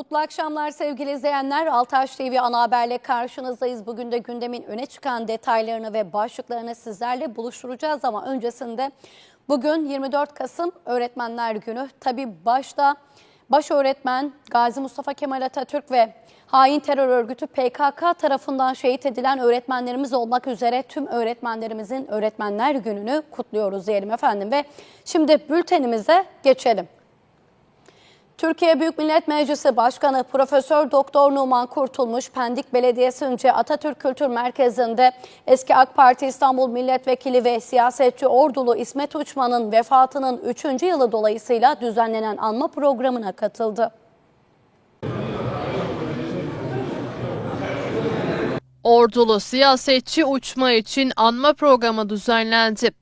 Mutlu akşamlar sevgili izleyenler. Altaş TV ana haberle karşınızdayız. Bugün de gündemin öne çıkan detaylarını ve başlıklarını sizlerle buluşturacağız ama öncesinde bugün 24 Kasım Öğretmenler Günü. Tabii başta baş öğretmen Gazi Mustafa Kemal Atatürk ve hain terör örgütü PKK tarafından şehit edilen öğretmenlerimiz olmak üzere tüm öğretmenlerimizin Öğretmenler Günü'nü kutluyoruz diyelim efendim ve şimdi bültenimize geçelim. Türkiye Büyük Millet Meclisi Başkanı Profesör Doktor Numan Kurtulmuş Pendik Belediyesi'nce Atatürk Kültür Merkezi'nde eski AK Parti İstanbul Milletvekili ve siyasetçi Ordulu İsmet Uçman'ın vefatının 3. yılı dolayısıyla düzenlenen anma programına katıldı. Ordulu siyasetçi uçma için anma programı düzenlendi.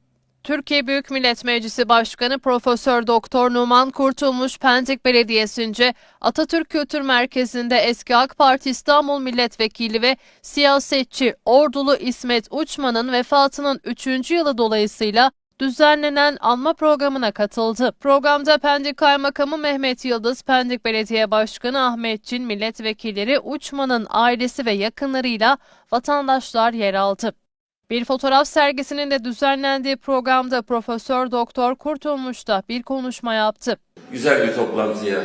Türkiye Büyük Millet Meclisi Başkanı Profesör Doktor Numan Kurtulmuş Pendik Belediyesi'nce Atatürk Kültür Merkezi'nde eski AK Parti İstanbul Milletvekili ve siyasetçi Ordulu İsmet Uçman'ın vefatının 3. yılı dolayısıyla düzenlenen anma programına katıldı. Programda Pendik Kaymakamı Mehmet Yıldız, Pendik Belediye Başkanı Ahmet Cin, milletvekilleri Uçman'ın ailesi ve yakınlarıyla vatandaşlar yer aldı. Bir fotoğraf sergisinin de düzenlendiği programda Profesör Doktor Kurtulmuş da bir konuşma yaptı. Güzel bir toplantıya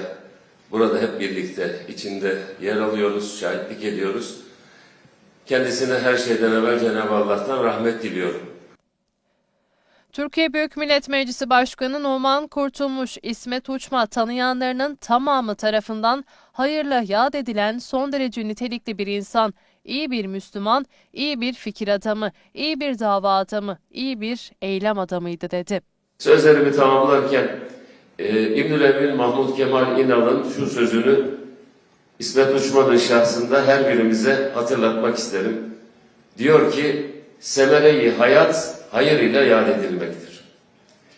burada hep birlikte içinde yer alıyoruz, şahitlik ediyoruz. Kendisine her şeyden evvel Cenab-ı Allah'tan rahmet diliyorum. Türkiye Büyük Millet Meclisi Başkanı Numan Kurtulmuş, İsmet Uçma tanıyanlarının tamamı tarafından hayırla yad edilen son derece nitelikli bir insan, iyi bir Müslüman, iyi bir fikir adamı, iyi bir dava adamı, iyi bir eylem adamıydı dedi. Sözlerimi tamamlarken e, İbnül Emin Mahmud Kemal İnal'ın şu sözünü İsmet Uçman'ın şahsında her birimize hatırlatmak isterim. Diyor ki, semereyi hayat hayır ile yad edilmektir.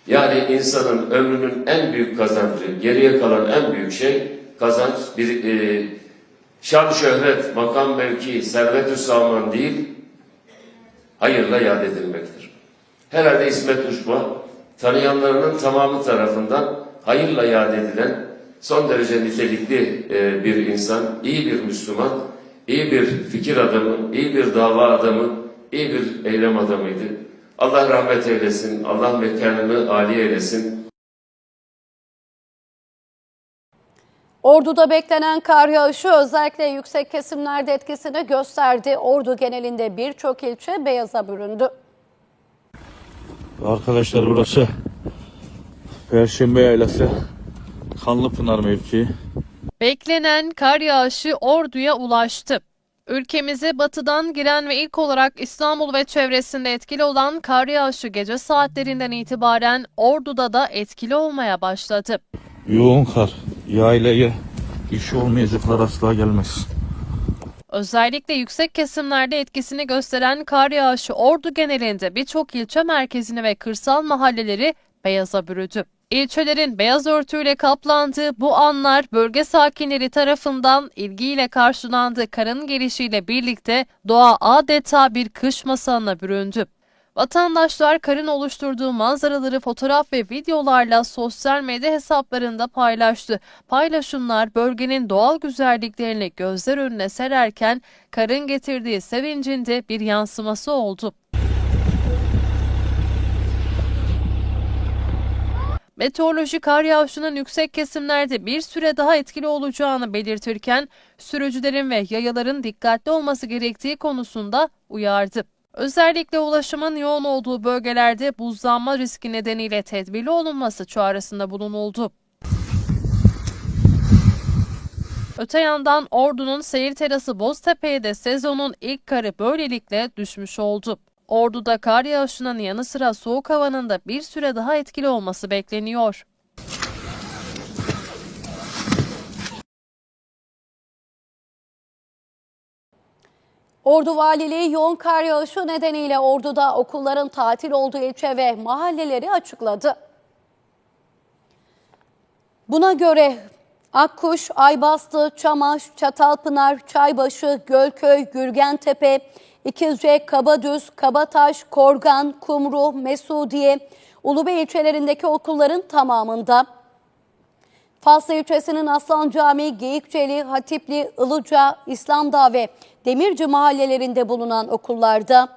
Yani insanın ömrünün en büyük kazancı, geriye kalan en büyük şey kazanç, bir e, şan, şöhret, makam, mevki, servet-ü saman değil, hayırla yad edilmektir. Herhalde İsmet Uçma, tanıyanlarının tamamı tarafından hayırla yad edilen son derece nitelikli e, bir insan, iyi bir Müslüman, iyi bir fikir adamı, iyi bir dava adamı, iyi bir eylem adamıydı. Allah rahmet eylesin, Allah mekanını âli eylesin. Ordu'da beklenen kar yağışı özellikle yüksek kesimlerde etkisini gösterdi. Ordu genelinde birçok ilçe beyaza büründü. Arkadaşlar burası Perşembe Yaylası Kanlıpınar mevkii. Beklenen kar yağışı Ordu'ya ulaştı. Ülkemize batıdan giren ve ilk olarak İstanbul ve çevresinde etkili olan kar yağışı gece saatlerinden itibaren Ordu'da da etkili olmaya başladı. Yoğun kar. Yaylaya işi olmayacaklar asla gelmez. Özellikle yüksek kesimlerde etkisini gösteren kar yağışı Ordu genelinde birçok ilçe merkezini ve kırsal mahalleleri beyaza bürüdü. İlçelerin beyaz örtüyle kaplandığı bu anlar bölge sakinleri tarafından ilgiyle karşılandı. Karın gelişiyle birlikte doğa adeta bir kış masalına büründü. Vatandaşlar karın oluşturduğu manzaraları fotoğraf ve videolarla sosyal medya hesaplarında paylaştı. Paylaşımlar bölgenin doğal güzelliklerini gözler önüne sererken karın getirdiği sevincin de bir yansıması oldu. Meteoroloji kar yağışının yüksek kesimlerde bir süre daha etkili olacağını belirtirken sürücülerin ve yayaların dikkatli olması gerektiği konusunda uyardı. Özellikle ulaşımın yoğun olduğu bölgelerde buzlanma riski nedeniyle tedbirli olunması çağrısında bulunuldu. Öte yandan Ordu'nun seyir terası Boztepe'ye de sezonun ilk karı böylelikle düşmüş oldu. Ordu'da kar yağışının yanı sıra soğuk havanın da bir süre daha etkili olması bekleniyor. Ordu Valiliği yoğun kar yağışı nedeniyle Ordu'da okulların tatil olduğu ilçe ve mahalleleri açıkladı. Buna göre Akkuş, Aybastı, Çamaş, Çatalpınar, Çaybaşı, Gölköy, Gürgentepe, İkizce, Kabadüz, Kabataş, Korgan, Kumru, Mesudiye, Ulubey ilçelerindeki okulların tamamında Faslı ilçesinin Aslan Camii, Geyikçeli, Hatipli, Ilıca, İslamdağ ve Demirci mahallelerinde bulunan okullarda,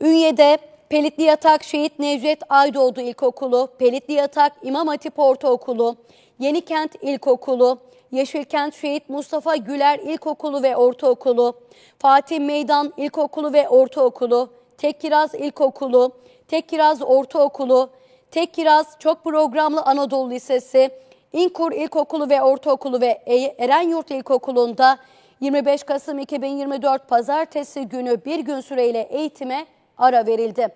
Ünye'de Pelitli Yatak Şehit Necdet Aydoğdu İlkokulu, Pelitli Yatak İmam Hatip Ortaokulu, Yenikent İlkokulu, Yeşilkent Şehit Mustafa Güler İlkokulu ve Ortaokulu, Fatih Meydan İlkokulu ve Ortaokulu, Tekkiraz İlkokulu, Tekkiraz Ortaokulu, Tekkiraz Çok Programlı Anadolu Lisesi, İnkur İlkokulu ve Ortaokulu ve E- Erenyurt İlkokulu'nda 25 Kasım 2024 Pazartesi günü bir gün süreyle eğitime ara verildi.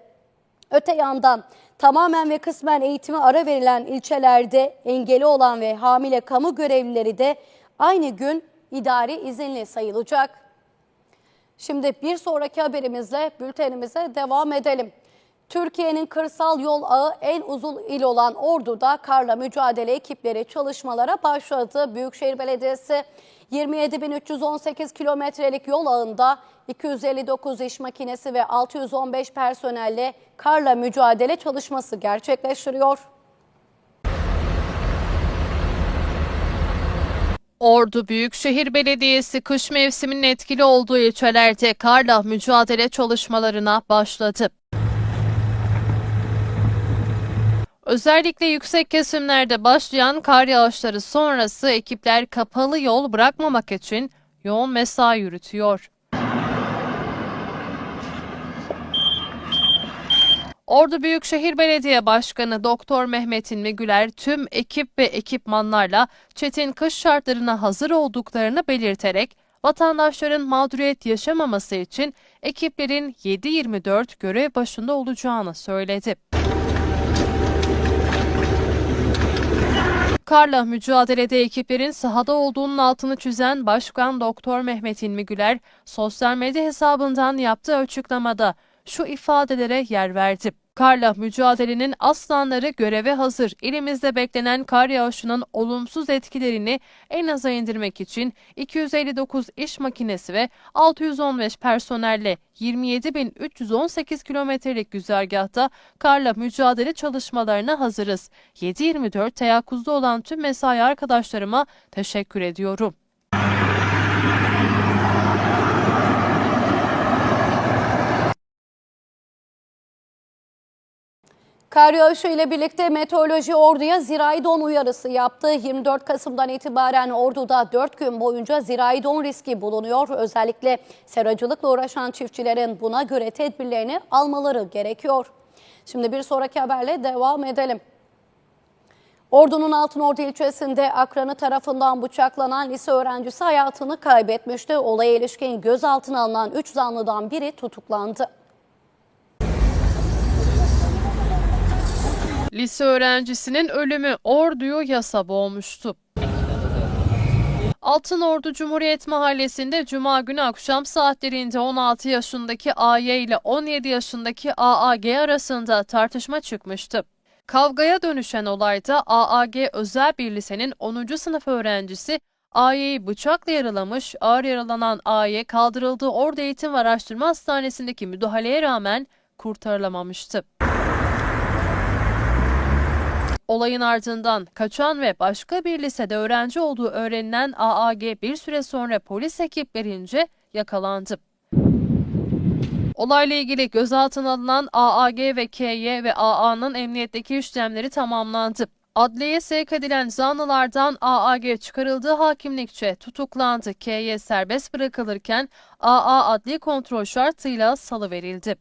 Öte yandan tamamen ve kısmen eğitime ara verilen ilçelerde engeli olan ve hamile kamu görevlileri de aynı gün idari izinli sayılacak. Şimdi bir sonraki haberimizle bültenimize devam edelim. Türkiye'nin kırsal yol ağı en uzun il olan Ordu'da karla mücadele ekipleri çalışmalara başladı. Büyükşehir Belediyesi 27.318 kilometrelik yol ağında 259 iş makinesi ve 615 personelle karla mücadele çalışması gerçekleştiriyor. Ordu Büyükşehir Belediyesi kış mevsiminin etkili olduğu ilçelerde karla mücadele çalışmalarına başladı. Özellikle yüksek kesimlerde başlayan kar yağışları sonrası ekipler kapalı yol bırakmamak için yoğun mesai yürütüyor. Ordu Büyükşehir Belediye Başkanı Doktor Mehmet İlmi Güler tüm ekip ve ekipmanlarla çetin kış şartlarına hazır olduklarını belirterek vatandaşların mağduriyet yaşamaması için ekiplerin 7-24 görev başında olacağını söyledi. Karla mücadelede ekiplerin sahada olduğunun altını çizen Başkan Doktor Mehmet İlmi Güler, sosyal medya hesabından yaptığı açıklamada şu ifadelere yer verdi. Karla mücadelenin aslanları göreve hazır. İlimizde beklenen kar yağışının olumsuz etkilerini en aza indirmek için 259 iş makinesi ve 615 personelle 27.318 kilometrelik güzergahta karla mücadele çalışmalarına hazırız. 7-24 teyakkuzda olan tüm mesai arkadaşlarıma teşekkür ediyorum. Kar yağışı ile birlikte meteoroloji orduya zirai don uyarısı yaptı. 24 Kasım'dan itibaren orduda 4 gün boyunca zirai don riski bulunuyor. Özellikle seracılıkla uğraşan çiftçilerin buna göre tedbirlerini almaları gerekiyor. Şimdi bir sonraki haberle devam edelim. Ordu'nun Altınordu ilçesinde akranı tarafından bıçaklanan lise öğrencisi hayatını kaybetmişti. Olaya ilişkin gözaltına alınan 3 zanlıdan biri tutuklandı. Lise öğrencisinin ölümü orduyu yasa boğmuştu. Altınordu Cumhuriyet Mahallesi'nde Cuma günü akşam saatlerinde 16 yaşındaki AY ile 17 yaşındaki AAG arasında tartışma çıkmıştı. Kavgaya dönüşen olayda AAG özel bir lisenin 10. sınıf öğrencisi AY'yi bıçakla yaralamış, ağır yaralanan AY kaldırıldığı Ordu Eğitim ve Araştırma Hastanesi'ndeki müdahaleye rağmen kurtarılamamıştı. Olayın ardından kaçan ve başka bir lisede öğrenci olduğu öğrenilen AAG bir süre sonra polis ekiplerince yakalandı. Olayla ilgili gözaltına alınan AAG ve KY ve AA'nın emniyetteki işlemleri tamamlandı. Adliyeye sevk edilen zanlılardan AAG çıkarıldığı hakimlikçe tutuklandı. KY serbest bırakılırken AA adli kontrol şartıyla salıverildi.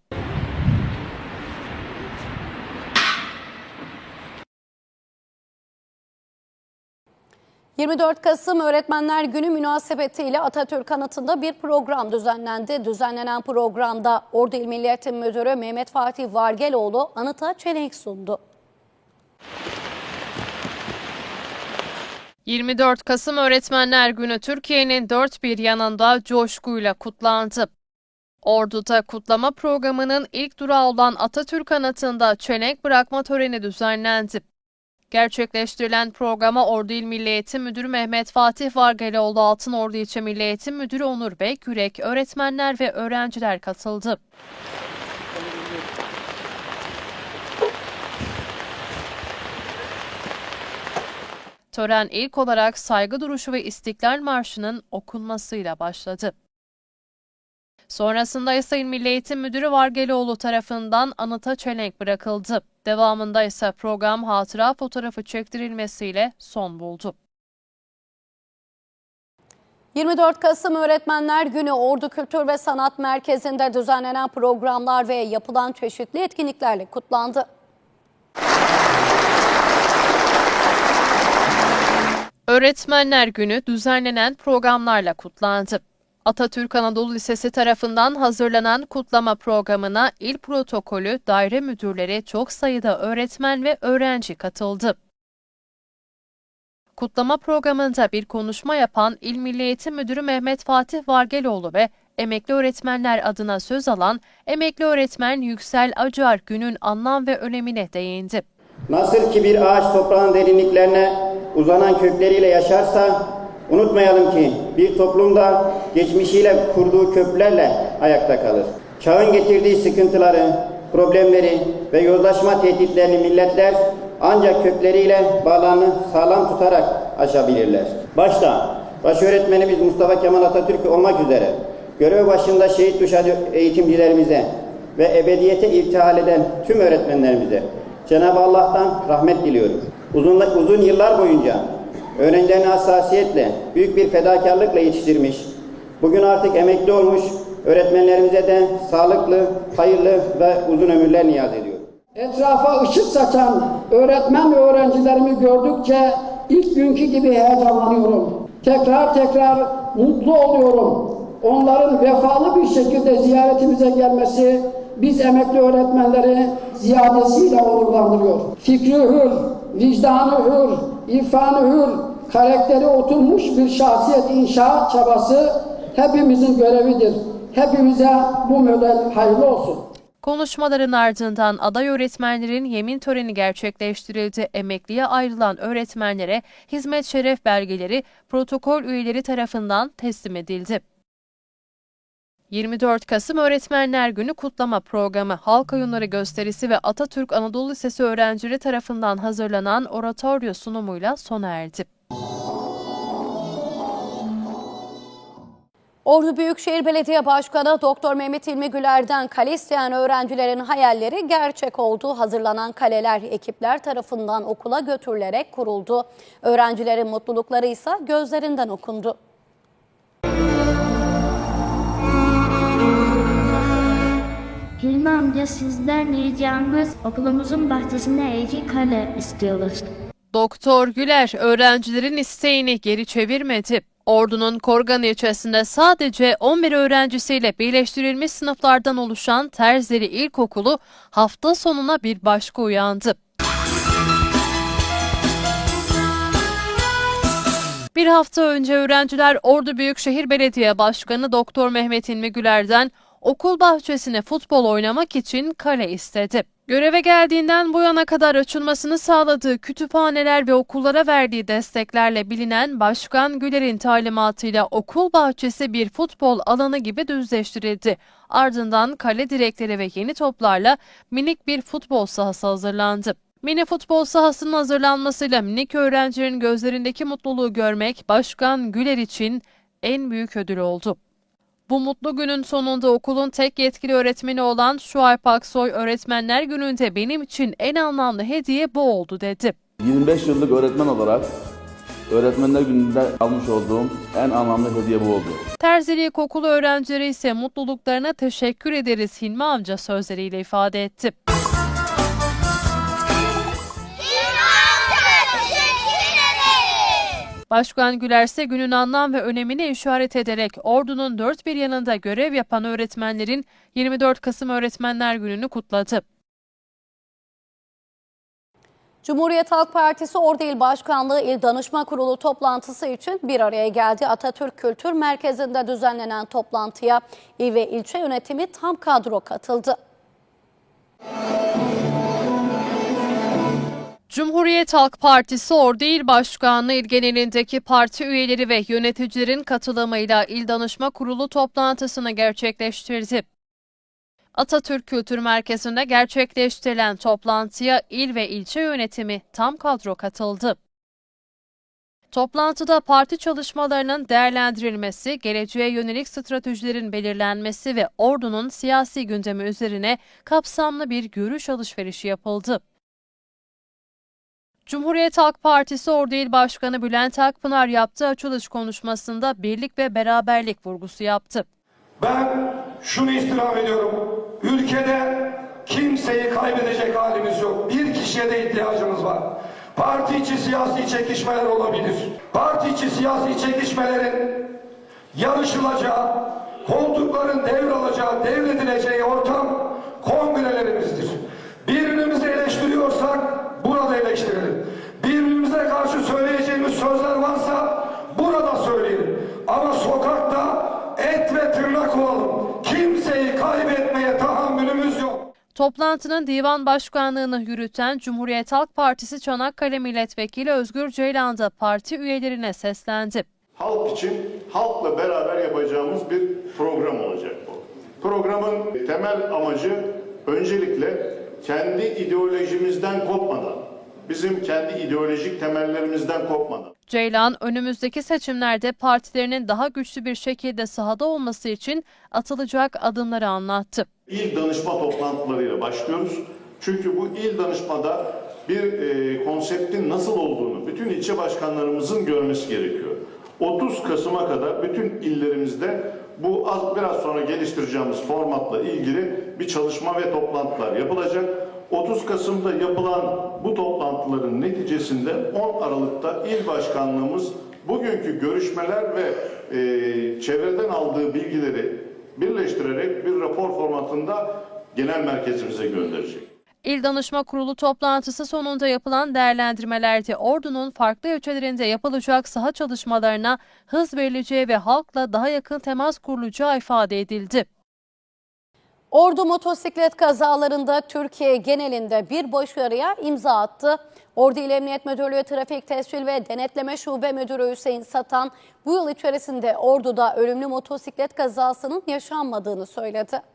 24 Kasım Öğretmenler Günü münasebetiyle Atatürk Anıtı'nda bir program düzenlendi. Düzenlenen programda Ordu İl Milli Eğitim Müdürü Mehmet Fatih Vargeloğlu anıta çelenk sundu. 24 Kasım Öğretmenler Günü Türkiye'nin dört bir yanında coşkuyla kutlandı. Ordu'da kutlama programının ilk durağı olan Atatürk Anıtı'nda çelenk bırakma töreni düzenlendi. Gerçekleştirilen programa Ordu İl Milli Eğitim Müdürü Mehmet Fatih Vargeloğlu, Altınordu İlçe Milli Eğitim Müdürü Onur Bey, Gürek, öğretmenler ve öğrenciler katıldı. Tören ilk olarak saygı duruşu ve İstiklal Marşı'nın okunmasıyla başladı. Sonrasında ise İl Milli Eğitim Müdürü Vargeloğlu tarafından anıta çelenk bırakıldı. Devamında ise program hatıra fotoğrafı çektirilmesiyle son buldu. 24 Kasım Öğretmenler Günü Ordu Kültür ve Sanat Merkezi'nde düzenlenen programlar ve yapılan çeşitli etkinliklerle kutlandı. Öğretmenler Günü düzenlenen programlarla kutlandı. Atatürk Anadolu Lisesi tarafından hazırlanan kutlama programına il protokolü, daire müdürleri, çok sayıda öğretmen ve öğrenci katıldı. Kutlama programında bir konuşma yapan İl Milli Eğitim Müdürü Mehmet Fatih Vargeloğlu ve emekli öğretmenler adına söz alan emekli öğretmen Yüksel Acar günün anlam ve önemine değindi. Nasıl ki bir ağaç toprağın derinliklerine uzanan kökleriyle yaşarsa, unutmayalım ki bir toplumda geçmişiyle kurduğu köklerle ayakta kalır. Çağın getirdiği sıkıntıları, problemleri ve yozlaşma tehditlerini milletler ancak kökleriyle bağlarını sağlam tutarak aşabilirler. Başta baş öğretmenimiz Mustafa Kemal Atatürk olmak üzere görev başında şehit düşen eğitimcilerimize ve ebediyete irtihal eden tüm öğretmenlerimize Cenab-ı Allah'tan rahmet diliyorum. Uzun, uzun yıllar boyunca öğrencilerini hassasiyetle, büyük bir fedakarlıkla yetiştirmiş, bugün artık emekli olmuş öğretmenlerimize de sağlıklı, hayırlı ve uzun ömürler niyaz ediyorum. Etrafa ışık saçan öğretmen ve öğrencilerimi gördükçe ilk günkü gibi heyecanlanıyorum. Tekrar tekrar mutlu oluyorum. Onların vefalı bir şekilde ziyaretimize gelmesi biz emekli öğretmenleri ziyadesiyle onurlandırıyor. Fikri hür, vicdanı hür, irfanı hür, karakteri oturmuş bir şahsiyet inşa çabası hepimizin görevidir. Hepimize bu model hayırlı olsun. Konuşmaların ardından aday öğretmenlerin yemin töreni gerçekleştirildi. Emekliye ayrılan öğretmenlere hizmet şeref belgeleri protokol üyeleri tarafından teslim edildi. 24 Kasım Öğretmenler Günü kutlama programı, halk oyunları gösterisi ve Atatürk Anadolu Lisesi öğrencileri tarafından hazırlanan oratoryo sunumuyla sona erdi. Ordu Büyükşehir Belediye Başkanı Doktor Mehmet İlmi Güler'den kale isteyen öğrencilerin hayalleri gerçek oldu. Hazırlanan kaleler ekipler tarafından okula götürülerek kuruldu. Öğrencilerin mutlulukları ise gözlerinden okundu. Hilmi amca sizden ricamız okulumuzun bahçesine iki kale istiyoruz. Doktor Güler öğrencilerin isteğini geri çevirmedi. Ordu'nun Korgan ilçesinde sadece 11 öğrencisiyle birleştirilmiş sınıflardan oluşan Terzeri İlkokulu hafta sonuna bir başka uyandı. Bir hafta önce öğrenciler Ordu Büyükşehir Belediye Başkanı Doktor Mehmet İlmi Güler'den okul bahçesine futbol oynamak için kale istedi. Göreve geldiğinden bu yana kadar açılmasını sağladığı kütüphaneler ve okullara verdiği desteklerle bilinen Başkan Güler'in talimatıyla okul bahçesi bir futbol alanı gibi düzleştirildi. Ardından kale direkleri ve yeni toplarla minik bir futbol sahası hazırlandı. Mini futbol sahasının hazırlanmasıyla minik öğrencilerin gözlerindeki mutluluğu görmek Başkan Güler için en büyük ödül oldu. Bu mutlu günün sonunda okulun tek yetkili öğretmeni olan Şuayb Aksoy öğretmenler gününde benim için en anlamlı hediye bu oldu dedi. 25 yıllık öğretmen olarak öğretmenler gününde almış olduğum en anlamlı hediye bu oldu. Terzili İlkokulu öğrencileri ise mutluluklarına teşekkür ederiz Hilmi amca sözleriyle ifade etti. Başkan Güler ise günün anlam ve önemine işaret ederek ordunun dört bir yanında görev yapan öğretmenlerin 24 Kasım Öğretmenler Günü'nü kutladı. Cumhuriyet Halk Partisi Ordu İl Başkanlığı İl Danışma Kurulu toplantısı için bir araya geldi. Atatürk Kültür Merkezi'nde düzenlenen toplantıya il ve ilçe yönetimi tam kadro katıldı. Cumhuriyet Halk Partisi Ordu İl Başkanlığı il genelindeki parti üyeleri ve yöneticilerin katılımıyla İl Danışma Kurulu toplantısını gerçekleştirdi. Atatürk Kültür Merkezi'nde gerçekleştirilen toplantıya il ve ilçe yönetimi tam kadro katıldı. Toplantıda parti çalışmalarının değerlendirilmesi, geleceğe yönelik stratejilerin belirlenmesi ve ordunun siyasi gündemi üzerine kapsamlı bir görüş alışverişi yapıldı. Cumhuriyet Halk Partisi Ordu İl Başkanı Bülent Akpınar yaptığı açılış konuşmasında birlik ve beraberlik vurgusu yaptı. Ben şunu istirham ediyorum. Ülkede kimseyi kaybedecek halimiz yok. Bir kişiye de ihtiyacımız var. Parti içi siyasi çekişmeler olabilir. Parti içi siyasi çekişmelerin yarışılacağı, koltukların devralacağı, devredileceği ortam kongrelerimizdir. Birbirimizi eleştiriyorsak burada eleştirelim. Birbirimize karşı söyleyeceğimiz sözler varsa burada söyleyelim. Ama sokakta et ve tırnak olalım. Kimseyi kaybetmeye tahammülümüz yok. Toplantının divan başkanlığını yürüten Cumhuriyet Halk Partisi Çanakkale Milletvekili Özgür Ceylan da parti üyelerine seslendi. halk için halkla beraber yapacağımız bir program olacak bu. Programın temel amacı öncelikle kendi ideolojimizden kopmadan, bizim kendi ideolojik temellerimizden kopmadan Ceylan, önümüzdeki seçimlerde partilerinin daha güçlü bir şekilde sahada olması için atılacak adımları anlattı. İl danışma toplantılarıyla başlıyoruz. Çünkü bu il danışmada bir e, konseptin nasıl olduğunu bütün ilçe başkanlarımızın görmesi gerekiyor. 30 Kasım'a kadar bütün illerimizde bu az biraz sonra geliştireceğimiz formatla ilgili bir çalışma ve toplantılar yapılacak. 30 Kasım'da yapılan bu toplantıların neticesinde 10 Aralık'ta il başkanlığımız bugünkü görüşmeler ve e, çevreden aldığı bilgileri birleştirerek bir rapor formatında genel merkezimize gönderecek. İl Danışma Kurulu toplantısı sonunda yapılan değerlendirmelerde ordunun farklı ilçelerinde yapılacak saha çalışmalarına hız verileceği ve halkla daha yakın temas kurulacağı ifade edildi. Ordu motosiklet kazalarında Türkiye genelinde bir başarıya imza attı. Ordu İl Emniyet Müdürlüğü Trafik Tescil ve Denetleme Şube Müdürü Hüseyin Satan bu yıl içerisinde Ordu'da ölümlü motosiklet kazasının yaşanmadığını söyledi.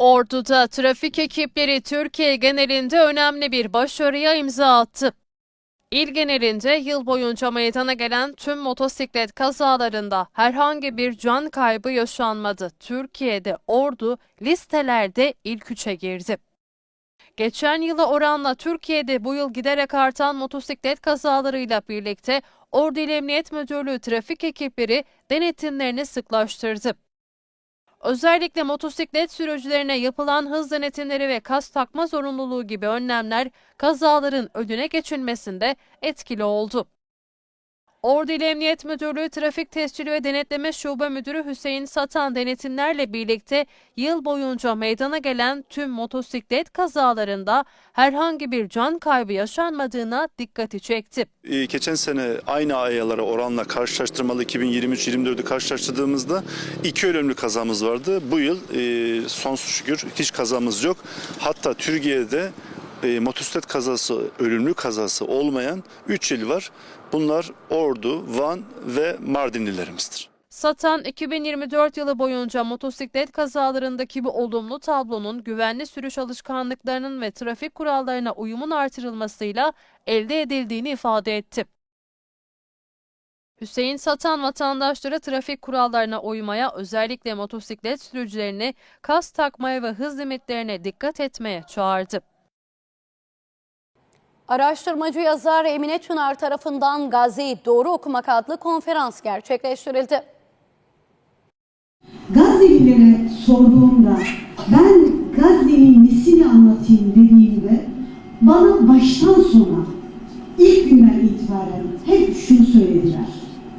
Ordu'da trafik ekipleri Türkiye genelinde önemli bir başarıya imza attı. İl genelinde yıl boyunca meydana gelen tüm motosiklet kazalarında herhangi bir can kaybı yaşanmadı. Türkiye'de Ordu listelerde ilk üçe girdi. Geçen yıla oranla Türkiye'de bu yıl giderek artan motosiklet kazalarıyla birlikte Ordu İl Emniyet Müdürlüğü trafik ekipleri denetimlerini sıklaştırdı. Özellikle motosiklet sürücülerine yapılan hız denetimleri ve kas takma zorunluluğu gibi önlemler kazaların önüne geçilmesinde etkili oldu. Ordu İl Emniyet Müdürlüğü Trafik Tescili ve Denetleme Şube Müdürü Hüseyin Satan denetimlerle birlikte yıl boyunca meydana gelen tüm motosiklet kazalarında herhangi bir can kaybı yaşanmadığına dikkati çekti. Ee, Geçen sene aynı aylara oranla karşılaştırmalı 2023-24'ü karşılaştırdığımızda iki ölümlü kazamız vardı. Bu yıl e, sonsuz şükür hiç kazamız yok. Hatta Türkiye'de e, motosiklet kazası, ölümlü kazası olmayan 3 il var. Bunlar Ordu, Van ve Mardinlilerimizdir. Satan 2024 yılı boyunca motosiklet kazalarındaki bu olumlu tablonun güvenli sürüş alışkanlıklarının ve trafik kurallarına uyumun artırılmasıyla elde edildiğini ifade etti. Hüseyin Satan vatandaşlara trafik kurallarına uymaya, özellikle motosiklet sürücülerini kas takmaya ve hız limitlerine dikkat etmeye çağırdı. Araştırmacı yazar Emine Çınar tarafından Gazi'yi Doğru Okumak adlı konferans gerçekleştirildi. Gazelilere sorduğumda ben Gazze'nin nesini anlatayım dediğimde bana baştan sona ilk günden itibaren hep şunu söylediler.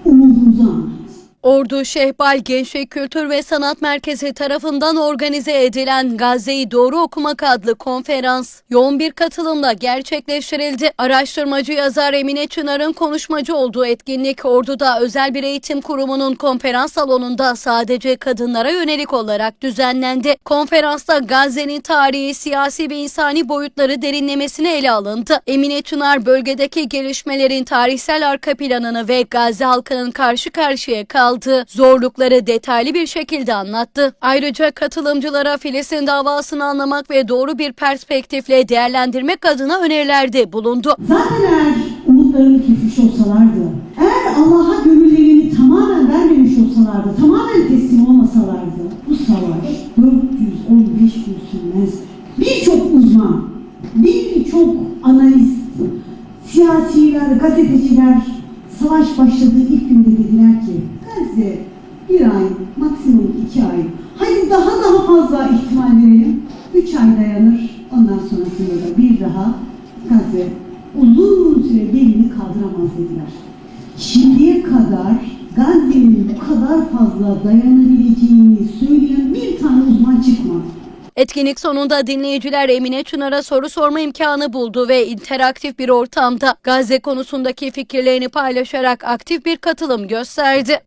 Umudumuzu anlat. Ordu Şehbal Gençlik Kültür ve Sanat Merkezi tarafından organize edilen Gazze'yi Doğru Okumak adlı konferans yoğun bir katılımla gerçekleştirildi. Araştırmacı yazar Emine Çınar'ın konuşmacı olduğu etkinlik Ordu'da özel bir eğitim kurumunun konferans salonunda sadece kadınlara yönelik olarak düzenlendi. Konferansta Gazze'nin tarihi, siyasi ve insani boyutları derinlemesine ele alındı. Emine Çınar bölgedeki gelişmelerin tarihsel arka planını ve Gazze halkının karşı karşıya kaldığı aldığı zorlukları detaylı bir şekilde anlattı. Ayrıca katılımcılara Filistin davasını anlamak ve doğru bir perspektifle değerlendirmek adına önerilerde bulundu. Zaten eğer umutlarını kesmiş olsalardı, eğer Allah'a gönüllerini tamamen vermemiş olsalardı, tamamen teslim olmasalardı, bu savaş 415 gün sürmez. Birçok uzman, birçok analist, siyasiler, gazeteciler savaş başladığı ilk günde dediler ki Gazze bir ay, maksimum iki ay. Hadi daha daha fazla ihtimal verelim. Üç ay dayanır. Ondan sonrasında da bir daha Gazze uzun süre belini kaldıramaz dediler. Şimdiye kadar Gazze'nin bu kadar fazla dayanabileceğini söyleyen bir tane uzman çıkmadı. Etkinlik sonunda dinleyiciler Emine Çınar'a soru sorma imkanı buldu ve interaktif bir ortamda Gazze konusundaki fikirlerini paylaşarak aktif bir katılım gösterdi.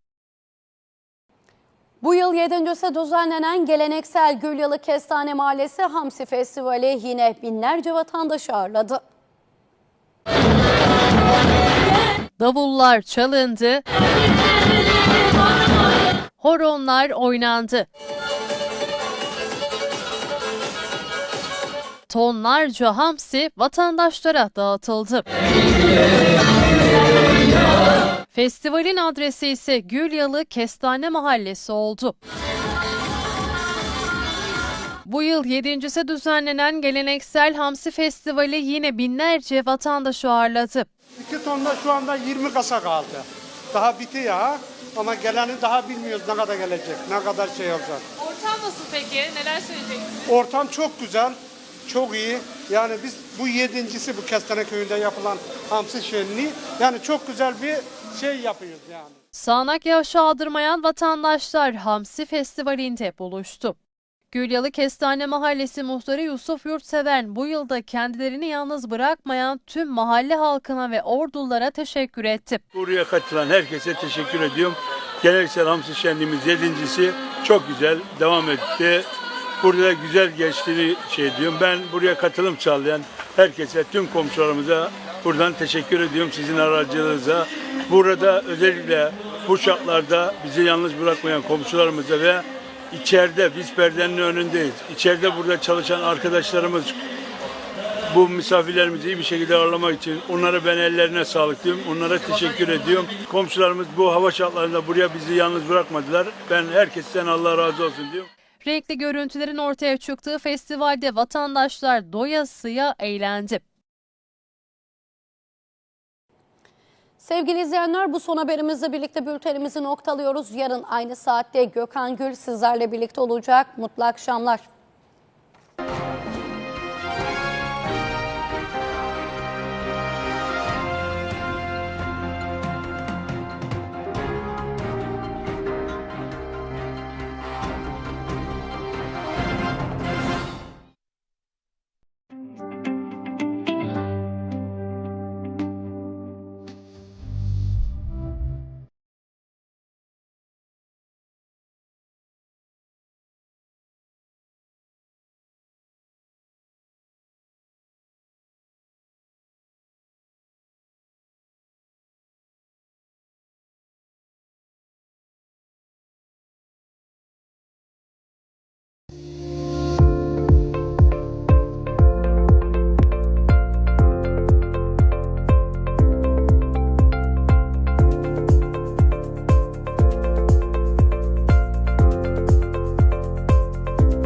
Bu yıl 7.si düzenlenen geleneksel Gülyalı Kestane Mahallesi Hamsi Festivali yine binlerce vatandaş ağırladı. Davullar çalındı, horonlar oynandı. Tonlarca hamsi vatandaşlara dağıtıldı. Festivalin adresi ise Gülyalı Kestane Mahallesi oldu. Bu yıl yedincisi düzenlenen geleneksel Hamsi Festivali yine binlerce vatandaşı ağırladı. İki tonda şu anda 20 kasa kaldı. Daha bitiyor ha. Ama geleni daha bilmiyoruz ne kadar gelecek, ne kadar şey olacak. Ortam nasıl peki? Neler söyleyeceksiniz? Ortam çok güzel, çok iyi. Yani biz bu yedincisi bu Kestane Köyü'nde yapılan hamsi şenliği. Yani çok güzel bir şey yapıyoruz yani. Sağanak yağışı aldırmayan vatandaşlar Hamsi Festivali'nde buluştu. Gülyalı Kestane Mahallesi muhtarı Yusuf Yurtseven bu yılda kendilerini yalnız bırakmayan tüm mahalle halkına ve ordulara teşekkür etti. Buraya katılan herkese teşekkür ediyorum. Geleneksel Hamsi Şenliğimiz yedincisi çok güzel devam etti. Burada güzel geçtiğini şey diyorum. Ben buraya katılım sağlayan herkese, tüm komşularımıza buradan teşekkür ediyorum sizin aracılığınıza. Burada özellikle bu şartlarda bizi yalnız bırakmayan komşularımıza ve içeride biz perdenin önündeyiz. İçeride burada çalışan arkadaşlarımız bu misafirlerimizi iyi bir şekilde ağırlamak için onlara ben ellerine sağlık diyorum. Onlara teşekkür ediyorum. Komşularımız bu hava şartlarında buraya bizi yalnız bırakmadılar. Ben herkesten Allah razı olsun diyorum. Renkli görüntülerin ortaya çıktığı festivalde vatandaşlar doyasıya eğlendi. Sevgili izleyenler bu son haberimizle birlikte bültenimizi noktalıyoruz. Yarın aynı saatte Gökhan Gül sizlerle birlikte olacak. Mutlu akşamlar.